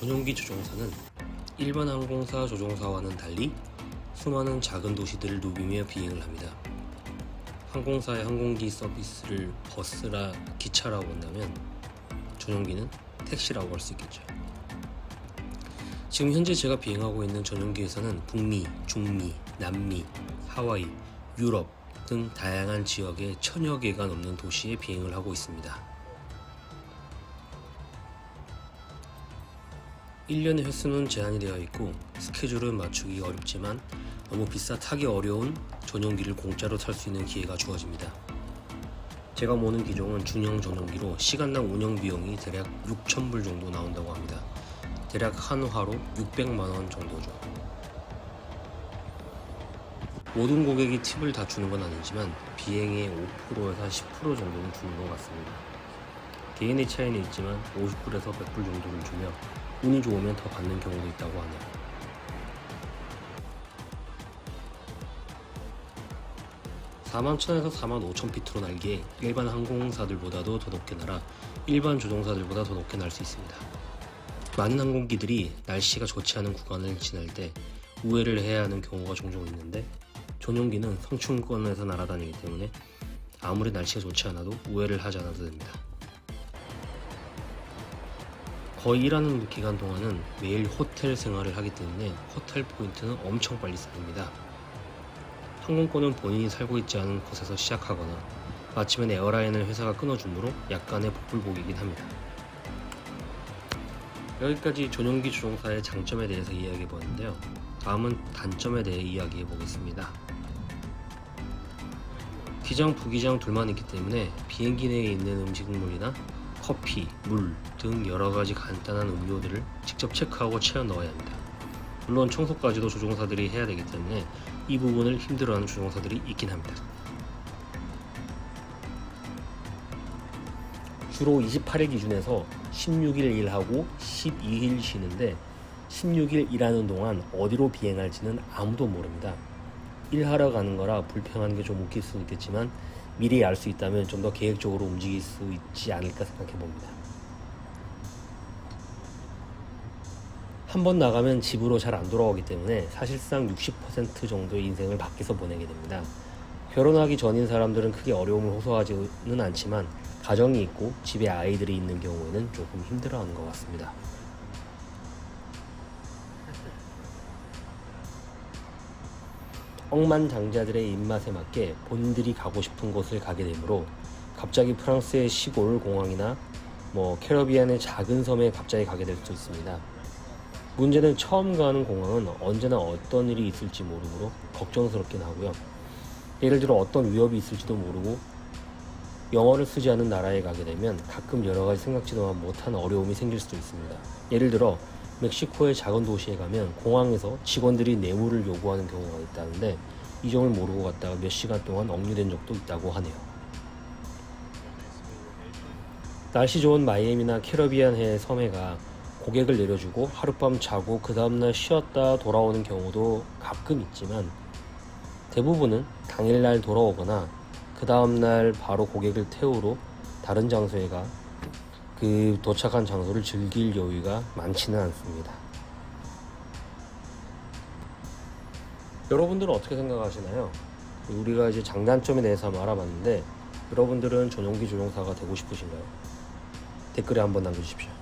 전용기 조종사는 일반 항공사 조종사와는 달리 수많은 작은 도시들을 누비며 비행을 합니다. 항공사의 항공기 서비스를 버스라 기차라고 한다면 전용기는 택시라고 할 수 있겠죠. 지금 현재 제가 비행하고 있는 전용기에서는 북미, 중미, 남미, 하와이, 유럽 등 다양한 지역의 천여 개가 넘는 도시에 비행을 하고 있습니다. 1년의 횟수는 제한이 되어 있고 스케줄은 맞추기 어렵지만 너무 비싸 타기 어려운 전용기를 공짜로 탈 수 있는 기회가 주어집니다. 제가 모는 기종은 중형 전용기로 시간당 운영 비용이 대략 6,000불 정도 나온다고 합니다. 대략 한 화로 600만원 정도죠. 모든 고객이 팁을 다 주는 건 아니지만 비행의 5%에서 10% 정도는 주는 것 같습니다. 개인의 차이는 있지만 50불에서 100불 정도를 주며 운이 좋으면 더 받는 경우도 있다고 하네요. (4 1천에서 4 5 0 피트로 날기에 일반 항공사들보다도 더 높게 날아 일반 조종사들보다 더 높게 날 수 있습니다. 많은 항공기들이 날씨가 좋지 않은 구간을 지날 때 우회를 해야 하는 경우가 종종 있는데 전용기는 성층권에서 날아다니기 때문에 아무리 날씨가 좋지 않아도 우회를 하지 않아도 됩니다. 거의 일하는 기간 동안은 매일 호텔 생활을 하기 때문에 호텔 포인트는 엄청 빨리 쌓입니다. 항공권은 본인이 살고 있지 않은 곳에서 시작하거나 마침엔 에어라인을 회사가 끊어주므로 약간의 복불복이긴 합니다. 여기까지 전용기 조종사의 장점에 대해서 이야기해 보았는데요. 다음은 단점에 대해 이야기해 보겠습니다. 기장, 부기장 둘만 있기 때문에 비행기 내에 있는 음식물이나 커피, 물 등 여러 가지 간단한 음료들을 직접 체크하고 채워 넣어야 합니다. 물론 청소까지도 조종사들이 해야 되기 때문에 이 부분을 힘들어하는 조종사들이 있긴 합니다. 주로 28일 기준에서 16일 일하고 12일 쉬는데 16일 일하는 동안 어디로 비행할지는 아무도 모릅니다. 일하러 가는 거라 불평하는 게 좀 웃길 수 있겠지만 미리 알 수 있다면 좀 더 계획적으로 움직일 수 있지 않을까 생각해 봅니다. 한 번 나가면 집으로 잘 안 돌아오기 때문에 사실상 60% 정도의 인생을 밖에서 보내게 됩니다. 결혼하기 전인 사람들은 크게 어려움을 호소하지는 않지만 가정이 있고 집에 아이들이 있는 경우에는 조금 힘들어하는 것 같습니다. 억만장자들의 입맛에 맞게 본인들이 가고 싶은 곳을 가게 되므로 갑자기 프랑스의 시골 공항이나 뭐 캐러비안의 작은 섬에 갑자기 가게 될 수 있습니다. 문제는 처음 가는 공항은 언제나 어떤 일이 있을지 모르므로 걱정스럽긴 하고요. 예를 들어 어떤 위협이 있을지도 모르고 영어를 쓰지 않는 나라에 가게 되면 가끔 여러 가지 생각지도 못한 어려움이 생길 수도 있습니다. 예를 들어 멕시코의 작은 도시에 가면 공항에서 직원들이 뇌물을 요구하는 경우가 있다는데 이 점을 모르고 갔다가 몇 시간 동안 억류된 적도 있다고 하네요. 날씨 좋은 마이애미나 캐러비안 해 섬에가 고객을 내려주고 하룻밤 자고 그 다음날 쉬었다 돌아오는 경우도 가끔 있지만 대부분은 당일날 돌아오거나 그 다음날 바로 고객을 태우러 다른 장소에 가 그 도착한 장소를 즐길 여유가 많지는 않습니다. 여러분들은 어떻게 생각하시나요? 우리가 이제 장단점에 대해서 한번 알아봤는데 여러분들은 전용기 조종사가 되고 싶으신가요? 댓글에 한번 남겨주십시오.